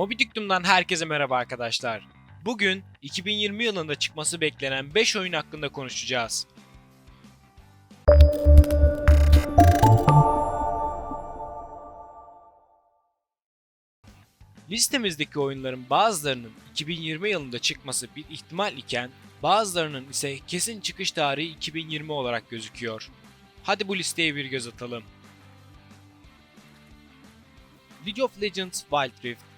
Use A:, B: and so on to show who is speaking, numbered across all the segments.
A: Moby Diktum'dan herkese merhaba arkadaşlar. Bugün 2020 yılında çıkması beklenen 5 oyun hakkında konuşacağız. Listemizdeki oyunların bazılarının 2020 yılında çıkması bir ihtimal iken bazılarının ise kesin çıkış tarihi 2020 olarak gözüküyor. Hadi bu listeye bir göz atalım. League of Legends Wild Rift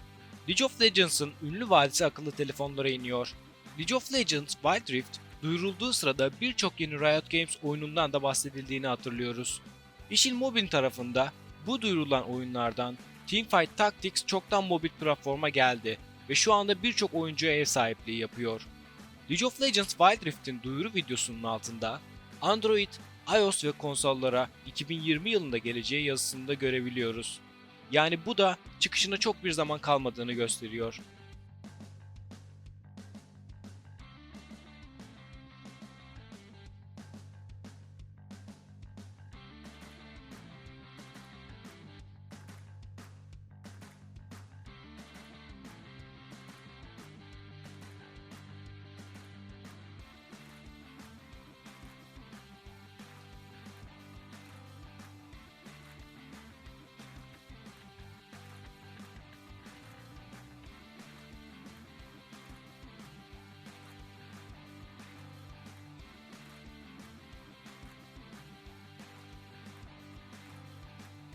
A: League of Legends'ın ünlü vadisi akıllı telefonlara iniyor. League of Legends Wild Rift duyurulduğu sırada birçok yeni Riot Games oyunundan da bahsedildiğini hatırlıyoruz. İşin mobil tarafında bu duyurulan oyunlardan Teamfight Tactics çoktan mobil platforma geldi ve şu anda birçok oyuncuya ev sahipliği yapıyor. League of Legends Wild Rift'in duyuru videosunun altında Android, iOS ve konsollara 2020 yılında geleceği yazısını da görebiliyoruz. Yani bu da çıkışına çok bir zaman kalmadığını gösteriyor.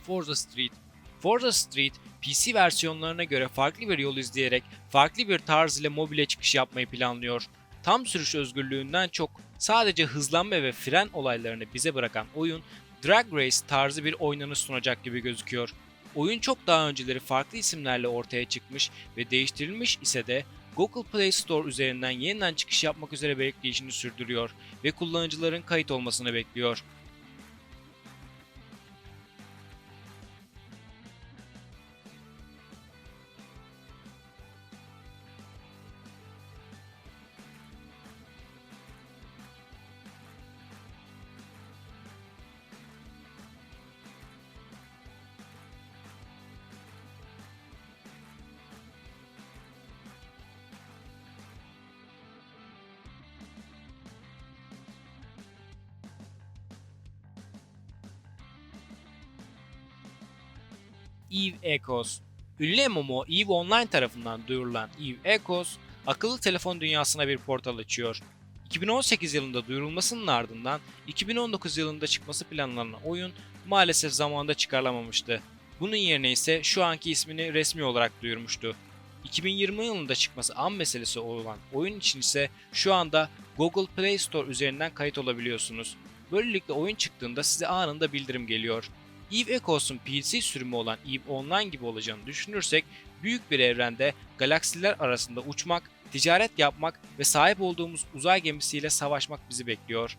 A: Forza Street Forza Street, PC versiyonlarına göre farklı bir yol izleyerek farklı bir tarz ile mobile çıkış yapmayı planlıyor. Tam sürüş özgürlüğünden çok sadece hızlanma ve fren olaylarını bize bırakan oyun, Drag Race tarzı bir oynanış sunacak gibi gözüküyor. Oyun çok daha önceleri farklı isimlerle ortaya çıkmış ve değiştirilmiş ise de Google Play Store üzerinden yeniden çıkış yapmak üzere bekleyişini sürdürüyor ve kullanıcıların kayıt olmasını bekliyor. Eve Echoes. Ünlü MMO EVE Online tarafından duyurulan Eve Echoes, akıllı telefon dünyasına bir portal açıyor. 2018 yılında duyurulmasının ardından 2019 yılında çıkması planlanan oyun maalesef zamanda çıkarılamamıştı. Bunun yerine ise şu anki ismini resmi olarak duyurmuştu. 2020 yılında çıkması an meselesi olan oyun için ise şu anda Google Play Store üzerinden kayıt olabiliyorsunuz. Böylelikle oyun çıktığında size anında bildirim geliyor. Eve Echoes'un PC sürümü olan Eve Online gibi olacağını düşünürsek büyük bir evrende galaksiler arasında uçmak, ticaret yapmak ve sahip olduğumuz uzay gemisiyle savaşmak bizi bekliyor.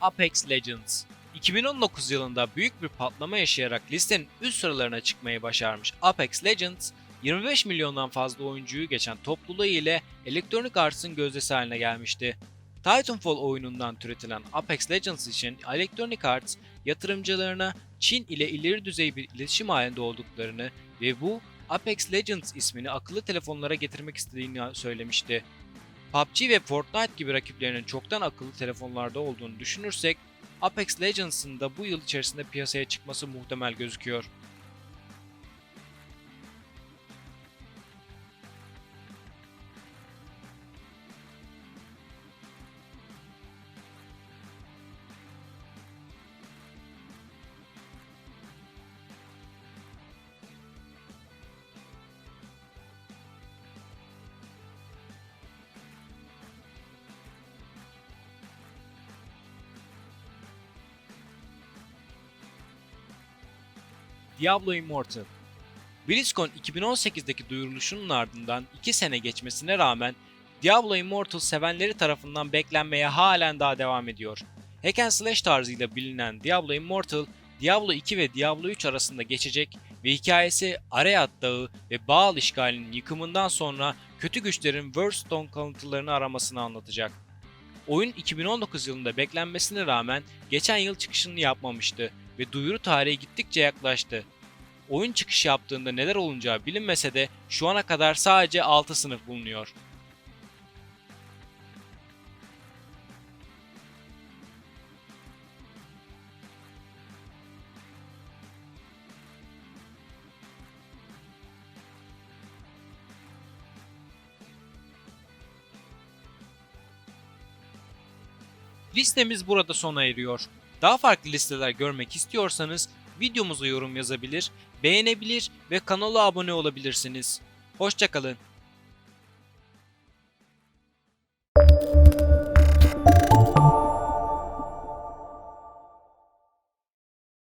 A: Apex Legends 2019 yılında büyük bir patlama yaşayarak listenin üst sıralarına çıkmayı başarmış Apex Legends, 25 milyondan fazla oyuncuyu geçen topluluğu ile Electronic Arts'ın gözdesi haline gelmişti. Titanfall oyunundan türetilen Apex Legends için Electronic Arts, yatırımcılarına Çin ile ileri düzey bir iletişim halinde olduklarını ve bu Apex Legends ismini akıllı telefonlara getirmek istediğini söylemişti. PUBG ve Fortnite gibi rakiplerinin çoktan akıllı telefonlarda olduğunu düşünürsek, Apex Legends'ın da bu yıl içerisinde piyasaya çıkması muhtemel gözüküyor. Diablo Immortal. BlizzCon 2018'deki duyuruluşunun ardından 2 sene geçmesine rağmen Diablo Immortal sevenleri tarafından beklenmeye halen daha devam ediyor. Hack and Slash tarzıyla bilinen Diablo Immortal, Diablo 2 ve Diablo 3 arasında geçecek ve hikayesi Arayat Dağı ve Baal işgalinin yıkımından sonra kötü güçlerin Worstone kalıntılarını aramasını anlatacak. Oyun 2019 yılında beklenmesine rağmen geçen yıl çıkışını yapmamıştı ve duyuru tarihi gittikçe yaklaştı. Oyun çıkış yaptığında neler olacağı bilinmese de şu ana kadar sadece 6 sınıf bulunuyor. Listemiz burada sona eriyor. Daha farklı listeler görmek istiyorsanız videomuza yorum yazabilir, beğenebilir ve kanala abone olabilirsiniz. Hoşçakalın.